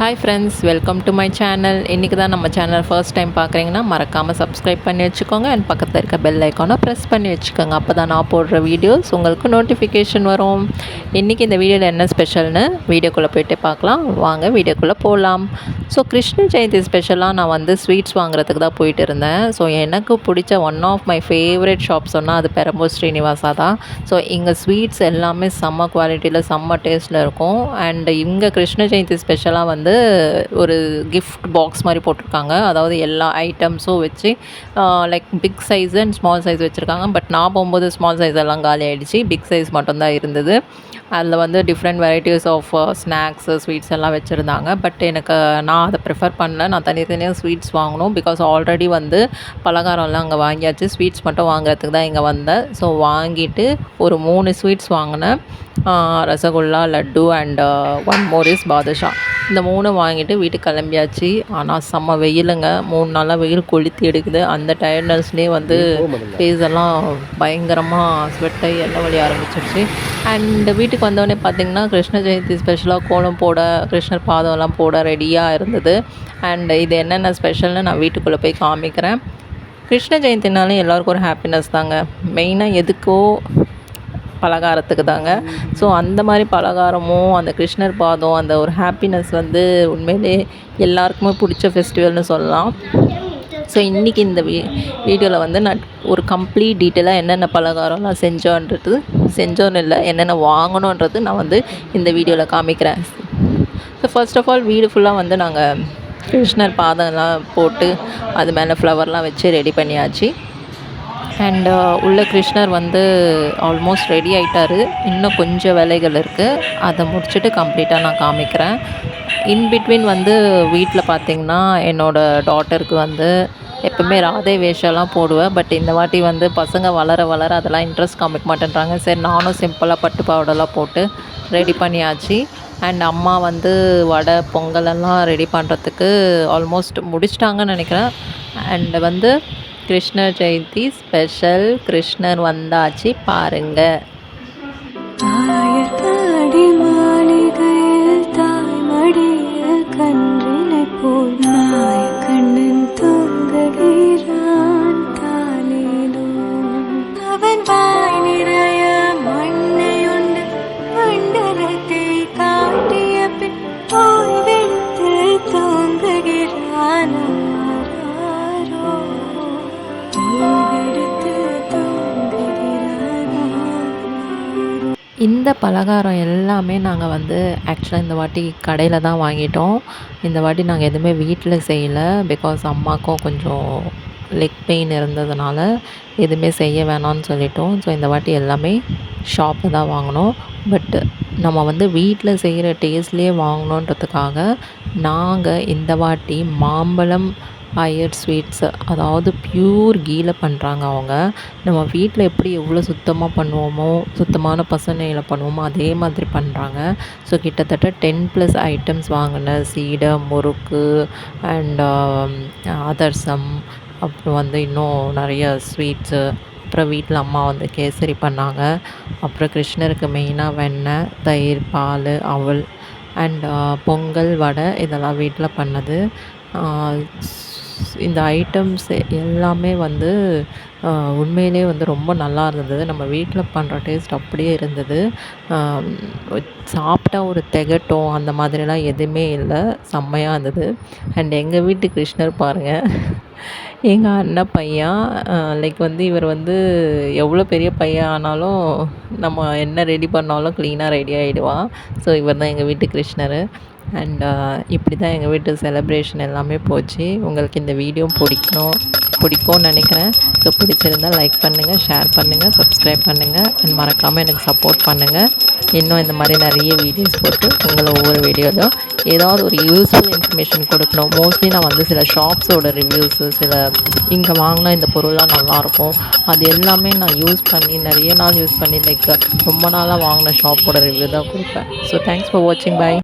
Hi friends welcome to my channel இன்றைக்கி தான் நம்ம சேனல் ஃபர்ஸ்ட் டைம் பார்க்குறீங்கன்னா மறக்காமல் சப்ஸ்கிரைப் பண்ணி வச்சுக்கோங்க. அண்ட் பக்கத்தில் இருக்க பெல் ஐக்கானை ப்ரெஸ் பண்ணி வச்சுக்கோங்க. அப்போ தான் நான் போடுற வீடியோஸ் உங்களுக்கு நோட்டிஃபிகேஷன் வரும். இன்றைக்கி இந்த வீடியோவில் என்ன ஸ்பெஷல்னு வீடியோக்குள்ளே போயிட்டு பார்க்கலாம். வாங்க வீடியோக்குள்ளே போகலாம் ஸோ கிருஷ்ண ஜெயந்தி ஸ்பெஷலாக நான் வந்து ஸ்வீட்ஸ் வாங்குறதுக்கு தான் போயிட்டு இருந்தேன். ஸோ எனக்கு பிடிச்ச one of my favourite shop சொன்னால் அது பெரம்பூர் ஸ்ரீனிவாசா தான். ஸோ இங்கே ஸ்வீட்ஸ் எல்லாமே செம்ம குவாலிட்டியில் செம்ம டேஸ்ட்டில் இருக்கும். அண்ட் இங்கே கிருஷ்ண ஜெயந்தி ஸ்பெஷலாக வந்து ஒரு கிஃப்ட் பாக்ஸ் மாதிரி போட்டிருக்காங்க. அதாவது எல்லா ஐட்டம்ஸும் வச்சு like big size and small size வச்சுருக்காங்க. பட் நான் போகும்போது ஸ்மால் சைஸ் எல்லாம் காலி ஆகிடுச்சு பிக் சைஸ் மட்டும்தான் இருந்தது. அதில் வந்து different varieties of snacks sweets எல்லாம் வச்சுருந்தாங்க. பட் எனக்கு நான் அதை ப்ரிஃபர் பண்ணல. நான் தனித்தனியாக ஸ்வீட்ஸ் வாங்கணும். பிகாஸ் ஆல்ரெடி வந்து பலகாரம்லாம் அங்கே வாங்கியாச்சு. ஸ்வீட்ஸ் மட்டும் வாங்குறதுக்கு தான் இங்கே வந்தேன். ஸோ வாங்கிட்டு ஒரு மூணு ஸ்வீட்ஸ் வாங்கினேன். Rasgulla laddu and one more is badusha. இந்த மூணு வாங்கிட்டு வீட்டுக்கு கிளம்பியாச்சு. ஆனால் செம்ம வெயிலுங்க. மூணு நாளாக வெயில் கொளுத்தி எடுக்குது. அந்த டயர்ட்னஸ்லேயே வந்து ஃபேஸ் எல்லாம் பயங்கரமாக ஸ்வெட் ஆகி எண்ணெய் வழி ஆரம்பிச்சிருச்சு. அண்ட் வீட்டுக்கு வந்தோடனே பார்த்திங்கன்னா கிருஷ்ண ஜெயந்தி ஸ்பெஷலாக கோலம் போட கிருஷ்ணர் பாதம்லாம் போட ரெடியாக இருந்தது. அண்ட் இது என்னென்ன ஸ்பெஷல்னு நான் வீட்டுக்குள்ளே போய் காமிக்கிறேன். கிருஷ்ண ஜெயந்தினாலே எல்லாருக்கும் ஒரு ஹாப்பினஸ் தாங்க. மெயினாக எதுக்கோ பலகாரத்துக்கு தாங்க ஸோ அந்த மாதிரி பலகாரமும் அந்த கிருஷ்ணர் பாதம் அந்த ஒரு ஹாப்பினஸ் வந்து உண்மையிலே எல்லாருக்குமே பிடிச்ச ஃபெஸ்டிவல்னு சொல்லலாம். ஸோ இன்றைக்கி இந்த வீ வீடியோவில் வந்து நான் ஒரு கம்ப்ளீட் டீட்டெயிலாக என்னென்ன பலகாரம்லாம் செஞ்சோன்றது செஞ்சோன்னு இல்லை என்னென்ன வாங்கணுன்றது நான் வந்து இந்த வீடியோவில் காமிக்கிறேன். ஸோ ஃபர்ஸ்ட் ஆஃப் ஆல் வீடு ஃபுல்லாக வந்து நாங்கள் கிருஷ்ணர் பாதம்லாம் போட்டு அது மேலே ஃப்ளவர்லாம் வச்சு ரெடி பண்ணியாச்சு. அண்டு uh, உள்ள கிருஷ்ணர் வந்து ஆல்மோஸ்ட் ரெடி ஆகிட்டாரு இன்னும் கொஞ்சம் வேலைகள் இருக்குது அதை முடிச்சுட்டு கம்ப்ளீட்டாக நான் காமிக்கிறேன். இன் பிட்வீன் வந்து வீட்டில் பார்த்திங்கன்னா என்னோடய டாட்டருக்கு வந்து எப்பவுமே ராதே வேஷம்லாம் போடுவேன். பட் இந்த வாட்டி வந்து பசங்க வளர வளர அதெல்லாம் இன்ட்ரெஸ்ட் காமிக்க மாட்டேன்றாங்க. சரி நானும் சிம்பிளாக பட்டு பாவடெல்லாம் போட்டு ரெடி பண்ணியாச்சு. அண்ட் அம்மா வந்து வடை பொங்கலெல்லாம் ரெடி பண்ணுறதுக்கு ஆல்மோஸ்ட் முடிச்சிட்டாங்கன்னு நினைக்கிறேன். அண்ட் வந்து கிருஷ்ணர் ஜெயந்தி ஸ்பெஷல் கிருஷ்ணர் வந்தாச்சு பாருங்க. தாயத்தாடி மாளிகையில் மடிய கன்றினை போல் இந்த பலகாரம் எல்லாமே நாங்கள் வந்து ஆக்சுவலாக இந்த வாட்டி கடையில் தான் வாங்கிட்டோம். இந்த வாட்டி நாங்கள் எதுவுமே வீட்டில் செய்யலை. பிகாஸ் அம்மாவுக்கும் கொஞ்சம் லெக் பெயின் இருந்ததுனால எதுவுமே செய்ய வேணாம்னு சொல்லிட்டோம். ஸோ இந்த வாட்டி எல்லாமே ஷாப்பில் தான் வாங்கினோம். பட்டு நம்ம வந்து வீட்டில் செய்கிற டேஸ்ட்லேயே வாங்கணுன்றதுக்காக நாங்கள் இந்த வாட்டி மாம்பழம் ஃபயர் ஸ்வீட்ஸ் அதாவது பியூர் கீழே பண்ணுறாங்க அவங்க. நம்ம வீட்டில் எப்படி எவ்வளோ சுத்தமாக பண்ணுவோமோ சுத்தமான பசனையில் பண்ணுவோமோ அதே மாதிரி பண்ணுறாங்க ஸோ கிட்டத்தட்ட டென் ப்ளஸ் ஐட்டம்ஸ் வாங்கின சீடை முறுக்கு அண்ட் அதர்சம் um, அப்புறம் வந்து இன்னும் நிறைய ஸ்வீட்ஸு அப்புறம் வீட்டில் அம்மா வந்து கேசரி பண்ணாங்க. அப்புறம் கிருஷ்ணருக்கு மெயினாக வெண்ணெய் தயிர் பால் அவல் அண்ட் uh, பொங்கல் வடை இதெல்லாம் வீட்டில் பண்ணது. இந்த ஐட்டம்ஸ் எல்லாமே வந்து உண்மையிலே வந்து ரொம்ப நல்லா இருந்தது. நம்ம வீட்டில் பண்ணுற டேஸ்ட் அப்படியே இருந்தது. சாப்பிட்டா ஒரு திகட்டும் அந்த மாதிரிலாம் எதுவுமே இல்லை. செம்மையாக இருந்தது. அண்ட் எங்கள் வீட்டு கிருஷ்ணர் பாருங்கள் எங்கள் அண்ணன் பையன் லைக் வந்து இவர் வந்து எவ்வளோ பெரிய பையன் ஆனாலும் நம்ம என்ன ரெடி பண்ணாலும் க்ளீனாக ரெடி ஆகிடுவான் ஸோ இவர் தான் எங்கள் வீட்டு கிருஷ்ணர். அண்ட் uh, இப்படி தான் எங்கள் வீட்டு செலிப்ரேஷன் எல்லாமே போச்சு. உங்களுக்கு இந்த வீடியோ பிடிக்கும் பிடிக்கும்னு நினைக்கிறேன். ஸோ பிடிச்சிருந்தால் லைக் பண்ணுங்கள் ஷேர் பண்ணுங்கள் சப்ஸ்கிரைப் பண்ணுங்கள் அண்ட் மறக்காமல் எனக்கு சப்போர்ட் பண்ணுங்கள் இன்னும் இந்த மாதிரி நிறைய வீடியோஸ் போட்டு உங்களை ஒவ்வொரு வீடியோலையும் ஏதாவது ஒரு யூஸ்ஃபுல் இன்ஃபர்மேஷன் கொடுக்கணும். மோஸ்ட்லி நான் வந்து சில ஷாப்ஸோட ரிவ்யூஸு சில இங்கே வாங்கினா இந்த பொருள்லாம் நல்லாயிருக்கும். அது எல்லாமே நான் யூஸ் பண்ணி நிறைய நாள் யூஸ் பண்ணி லைக் ரொம்ப நாளாக வாங்கின ஷாப்போட ரிவ்யூ தான் கொடுப்பேன். ஸோ தேங்க்ஸ் ஃபார் வாட்சிங் பை